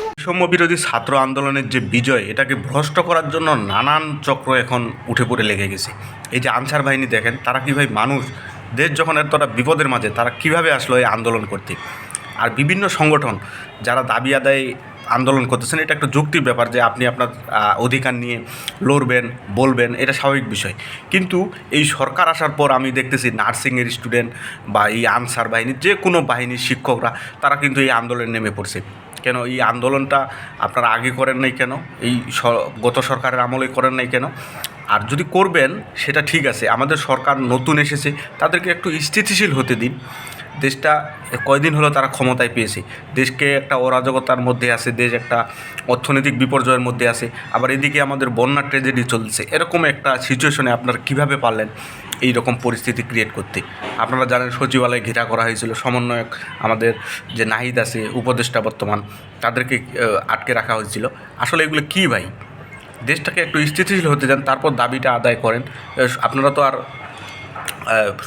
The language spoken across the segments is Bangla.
বৈষম্য বিরোধী ছাত্র আন্দোলনের যে বিজয়, এটাকে ভ্রষ্ট করার জন্য নানান চক্র এখন উঠে পড়ে লেগে গেছে। এই যে আনসার বাহিনী দেখেন, তারা কীভাবে মানুষ, দেশ যখন এতটা বিপদের মাঝে, তারা কীভাবে আসলো এই আন্দোলন করতে? আর বিভিন্ন সংগঠন, যারা দাবি আদায় আন্দোলন করতেছেন, এটা একটা যুক্তির ব্যাপার যে আপনি আপনার অধিকার নিয়ে লড়বেন, বলবেন, এটা স্বাভাবিক বিষয়। কিন্তু এই সরকার আসার পর আমি দেখতেছি নার্সিংয়ের স্টুডেন্ট বা এই আনসার বাহিনীর যে কোনো বাহিনীর শিক্ষকরা, তারা কিন্তু এই আন্দোলনে নেমে পড়ছে। কেন? এই আন্দোলনটা আপনারা আগে করেন নাই কেন? এই গত সরকারের আমলে করেন নাই কেন? আর যদি করবেন, সেটা ঠিক আছে। আমাদের সরকার নতুন এসেছে, তাদেরকে একটু স্থিতিশীল হতে দিন। দেশটা কয়দিন হলো তারা ক্ষমতায় পেয়েছে। দেশকে একটা অরাজকতার মধ্যে আছে, দেশ একটা অর্থনৈতিক বিপর্যয়ের মধ্যে আছে। আবার এদিকে আমাদের বন্যার ট্রেজেডি চলছে। এরকম একটা সিচুয়েশনে আপনারা কীভাবে পারলেন এই রকম পরিস্থিতি ক্রিয়েট করতে? আপনারা জানেন সচিবালয়ে ঘেরা করা হয়েছিল। সমন্বয়ক আমাদের যে নাহিদ আছে, উপদেষ্টা বর্তমান, তাদেরকে আটকে রাখা হয়েছিল। আসলে এগুলো কী ভাই? দেশটাকে একটু স্থিতিশীল হতে যান তারপর দাবিটা আদায় করেন। আপনারা তো আর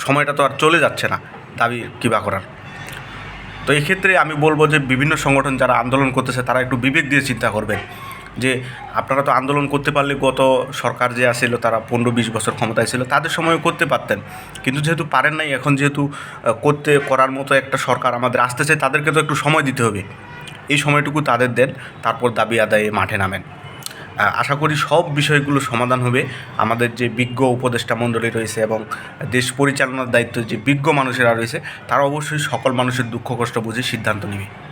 সময়টা তো আর চলে যাচ্ছে না। দাবি কিবা করার? তো এই ক্ষেত্রে আমি বলব যে বিভিন্ন সংগঠন যারা আন্দোলন করতেছে, তারা একটু বিবেক দিয়ে চিন্তা করবেন যে আপনারা তো আন্দোলন করতে পারলে গত সরকার যে আসছিল তারা পনেরো বিশ বছর ক্ষমতায় ছিল, তাদের সময়ও করতে পারতেন। কিন্তু যেহেতু পারেন নাই, এখন যেহেতু করতে, করার মতো একটা সরকার আমাদের আসতেছে, তাদেরকে তো একটু সময় দিতে হবে। এই সময়টুকু তাদের দেন, তারপর দাবি আদায়ে মাঠে নামেন। আশা করি সব বিষয়গুলো সমাধান হবে। আমাদের যে বিজ্ঞ উপদেষ্টা মণ্ডলী রয়েছে এবং দেশ পরিচালনার দায়িত্ব যে বিজ্ঞ মানুষেরা রয়েছে, তারা অবশ্যই সকল মানুষের দুঃখ কষ্ট বুঝে সিদ্ধান্ত নেবে।